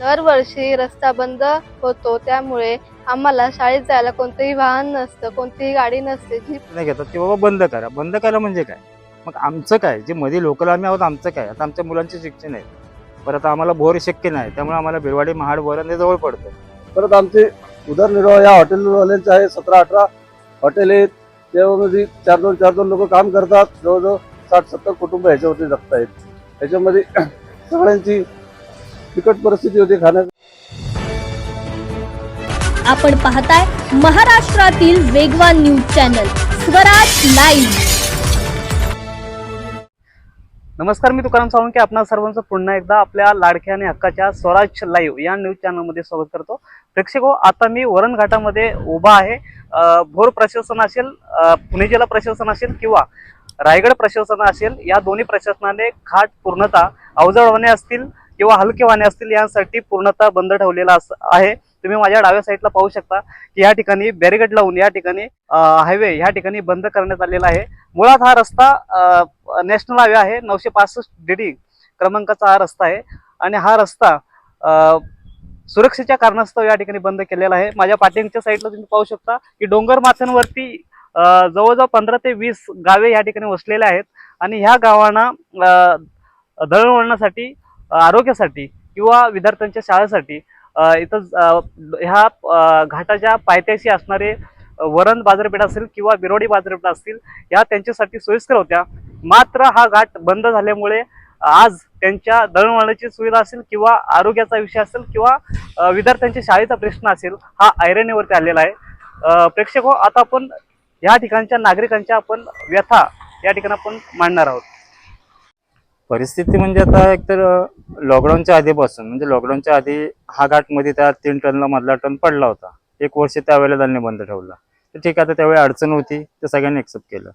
दरवर्षी रस्ता बंद होतो त्यामुळे आम्हाला शाळेत जायला कोणतंही वाहन नसतं कोणतीही गाडी नसते. जी नाही घेतात की बाबा बंद करा. बंद करा म्हणजे काय? मग आमचं काय? जे मध्ये लोकल आम्ही आहोत आमचं काय? आता आमच्या मुलांचे शिक्षण आहे. परत आम्हाला भोर शक्य नाही त्यामुळे आम्हाला बिरवाडी महाड बोरण हे जवळ पडतं परत आमचे उदरनिर्वाह या हॉटेलवाल्यांचे आहे सतरा अठरा हॉटेल आहेत. त्यामध्ये चार दोन चार दोन लोक काम करतात. जवळजवळ साठ सत्तर कुटुंब ह्याच्यावरती जगत आहेत ह्याच्यामध्ये सगळ्यांची बिकट परिस्थिती होती खाण्या आपण पाहताय महाराष्ट्रातील वेगवान न्यूज चॅनल स्वराज लाईव्ह. नमस्कार मी तुकाराम सावंके आपणा सर्वांचं पुन्हा एकदा आपल्या लाडक्या आणि हक्काच्या स्वराज लाईव्ह या न्यूज चॅनलमध्ये स्वागत करतो. प्रेक्षक हो, आता मी वरण घाटामध्ये उभा आहे. भोर प्रशासन असेल पुणे जिल्हा प्रशासन असेल किंवा रायगड प्रशासन असेल या दोन्ही प्रशासनाने घाट पूर्णतः अवजड वाहने असतील. किंवा हलके वाहने असतील यासाठी पूर्णतः बंद ठेवलेला अस- आहे. तुम्ही माझ्या डाव्या साईडला पाहू शकता की या ठिकाणी बॅरिगेड लावून या ठिकाणी हायवे या ठिकाणी बंद करण्यात आलेला आहे. मुळात हा रस्ता नॅशनल हायवे आहे नऊशे पासष्ट डी क्रमांकाचा हा रस्ता आहे. आणि हा रस्ता सुरक्षेच्या कारणास्तव या ठिकाणी बंद केलेला आहे. माझ्या पाठींच्या साईडला तुम्ही पाहू शकता की डोंगर माथ्यांवरती जवळजवळ पंधरा ते वीस गावे या ठिकाणी वसलेले आहेत. आणि ह्या गावांना दळणवळणासाठी आरोग्यासाठी किंवा विद्यार्थ्यांच्या शाळेसाठी इथं ह्या घाटाच्या पायथ्याशी असणारे वरण बाजारपेठ असेल किंवा बिरोडी बाजारपेठ असतील या त्यांच्यासाठी सोयीस्कर होत्या. मात्र हा घाट बंद झाल्यामुळे आज त्यांच्या दळणवळणाची सुविधा असेल किंवा आरोग्याचा विषय असेल किंवा विद्यार्थ्यांच्या शाळेचा प्रश्न असेल हा ऐरणीवरती आलेला आहे. प्रेक्षक हो आता आपण या ठिकाणच्या नागरिकांच्या आपण व्यथा या ठिकाणी आपण मांडणार आहोत. परिस्थिती म्हणजे आता एकतर लॉकडाऊनच्या आधीपासून म्हणजे लॉकडाऊनच्या आधी हा घाटमध्ये त्या तीन टनला मधला टन पडला होता. एक वर्ष त्यावेळेला त्यांनी बंद ठेवला. तर ठीक आहे आता त्यावेळी अडचण होती ते सगळ्यांनी एक्सेप्ट केलं.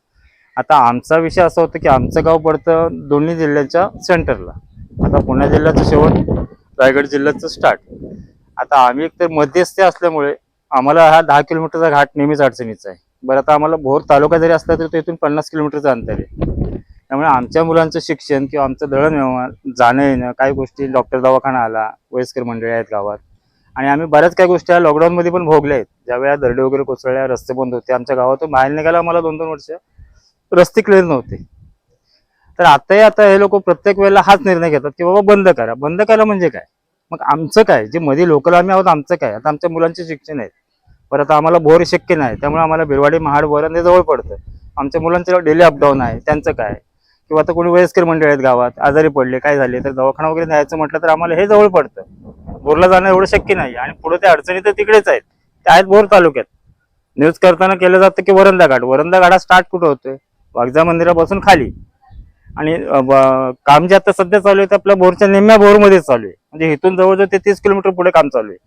आता आमचा विषय असा होता की आमचं गाव पडतं दोन्ही जिल्ह्याच्या सेंटरला आता पुणे जिल्ह्याचं शेवट रायगड जिल्ह्याचं स्टार्ट आता आम्ही एकतर मध्यस्थी असल्यामुळे आम्हाला हा दहा किलोमीटरचा घाट नेहमीच अडचणीचा आहे. बरं आता आम्हाला भोर तालुका जरी असला तरी तो इथून पन्नास किलोमीटरचं अंतर आहे. त्यामुळे आमच्या मुलांचं शिक्षण किंवा आमचं दळणव्यवहार जाणं येणं काही गोष्टी डॉक्टर दवाखाना आला वयस्कर मंडळी आहेत गावात. आणि आम्ही बऱ्याच काही गोष्टी लॉकडाऊनमध्ये पण भोगल्या आहेत. ज्यावेळेला दरडे वगैरे कोसळल्या रस्ते बंद होते आमच्या गावातून बाहेर निघायला आम्हाला दोन दोन वर्ष रस्ते क्लिअर नव्हते. तर आताही आता हे लोक प्रत्येक वेळेला हाच निर्णय घेतात की बाबा बंद करा. बंद करा म्हणजे काय? मग आमचं काय? जे मध्ये लोकल आम्ही आहोत आमचं काय? आता आमच्या मुलांचे शिक्षण आहेत. परत आम्हाला भोर शक्य नाही त्यामुळे आम्हाला बिरवाडी महाड वरण हे जवळ पडतं. आमच्या मुलांचं डेली अपडाऊन आहे त्यांचं काय? किंवा आता कोणी वयस्कर मंडळ आहेत गावात आजारी पडले काय झाले तर दवाखाना वगैरे न्यायचं म्हटलं तर आम्हाला हे जवळ पडतं. बोरला जाणं एवढं शक्य नाही आणि पुढे त्या अडचणी तर तिकडेच आहेत. त्या आहेत बोर तालुक्यात. न्यूज करताना केलं जातं की वरंदा घाट वरंदा घाट स्टार्ट कुठं होतोय? वाघजा मंदिरापासून खाली. आणि काम जे आता सध्या चालू आहे ते आपल्या बोरच्या निम्म्या बोरमध्येच चालू आहे. म्हणजे इथून जवळजवळ ते तीस किलोमीटर पुढे काम चालू आहे.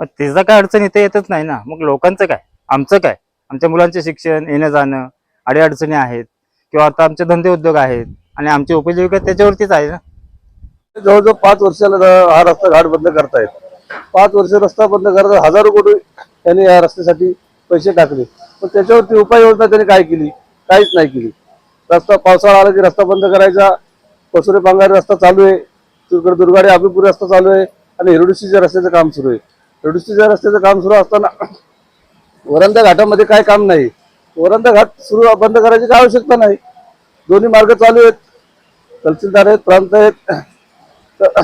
मग त्याचा काय अडचण इथे येतच नाही ना. मग लोकांचं काय? आमचं काय? आमच्या मुलांचे शिक्षण येणं जाणं अडीअडचणी आहेत. किंवा आता आमचे धंदे उद्योग आहेत आणि आमची उपजीविका त्याच्यावरतीच आहे ना? जवळजवळ पाच वर्षाला हा रस्ता घाट बंद करतायत. पाच वर्ष रस्ता बंद करता हजारो कोटी त्यांनी या रस्त्यासाठी पैसे टाकले. पण त्याच्यावरती उपाययोजना त्यांनी काय केली? काहीच नाही केली. रस्ता पावसाळा आला की रस्ता बंद करायचा. पसुरे पांगारे रस्ता चालू आहे. तिकडे दुर्गाडे अभिपूर रस्ता चालू आहे. आणि हिरडुसीच्या रस्त्याचं काम सुरू आहे. हिरडुसीच्या रस्त्याचं काम सुरू असताना वरंदा घाटामध्ये काय काम नाही. वरंदा घाट सुरू बंद करायची काय आवश्यकता नाही. दोन्ही मार्ग चालू आहेत. तहसीलदार आहेत प्रांत आहेत.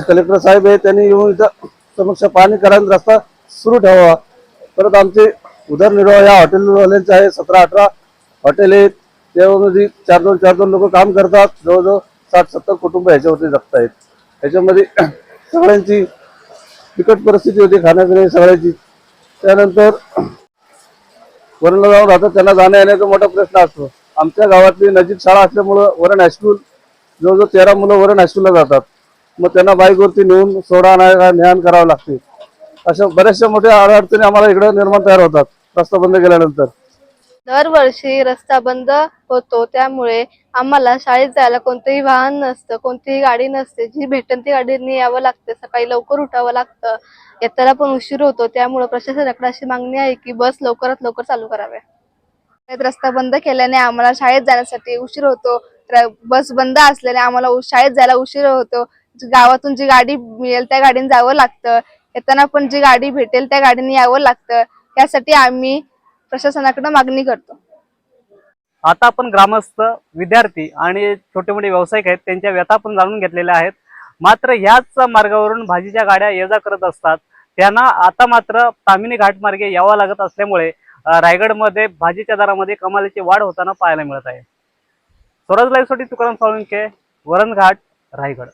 कलेक्टर साहेब आहेत त्यांनी येऊन इथं समक्ष पाणी करायला रस्ता सुरू ठेवावा. परत आमचे उदरनिर्वाह या हॉटेलवाल्यांचे आहे सतरा अठरा हॉटेल आहेत. त्यामध्ये चार दोन चार दोन लोक काम करतात जवळजवळ साठ सत्तर कुटुंब ह्याच्यावरती जगत आहेत ह्याच्यामध्ये सगळ्यांची बिकट परिस्थिती होती खाण्यापिण्याची सगळ्याची. त्यानंतर वरणला जाऊन राहतात त्यांना जाण्या येण्याचा मोठा प्रश्न असतो. आमच्या गावातली नजीक शाळा असल्यामुळं वरण हायस्कूल जवळजवळ तेरा मुलं वरण हायस्कूलला जातात. मग त्यांना बाईकवरती नेऊन सोडा आणायला ज्ञान करावं लागते. अशा बऱ्याचशा मोठ्या अडचणी आम्हाला इकडे निर्माण तयार होतात. रस्ता बंद केल्यानंतर. दरवर्षी रस्ता बंद होतो त्यामुळे आम्हाला शाळेत जायला कोणतंही वाहन नसतं कोणतीही गाडी नसते. जी भेटेल ती गाडीने यावं लागतं. सकाळी लवकर उठावं लागतं. येताना पण उशीर होतो त्यामुळे प्रशासनाकडे अशी मागणी आहे की बस लवकरात लवकर चालू कराव्या त्यात रस्ता बंद केल्याने आम्हाला शाळेत जाण्यासाठी उशीर होतो. बस बंद असल्याने आम्हाला उ- शाळेत जायला उशीर होतो. गावातून जी गाडी मिळेल त्या गाडीने जावं लागतं. येताना पण जी गाडी भेटेल त्या गाडीने यावं लागतं. यासाठी आम्ही प्रशासनाकडे मागणी करतो. आता आपण ग्रामस्थ विद्यार्थी आणि छोटे मोठे व्यावसायिक आहेत त्यांच्या व्यथा पण जाणून घेतलेल्या आहेत. मात्र ह्याच मार्गावरून भाजीच्या गाड्या ये जा करत असतात. त्यांना आता मात्र तामिनी घाट मार्गे लागत असल्यामुळे रायगडमध्ये भाजीच्या दरामध्ये कमालीची वाढ होताना पाहायला मिळत आहे. स्वराज लाईव्हसाठी तुकाराम साळुंके वरणघाट रायगड.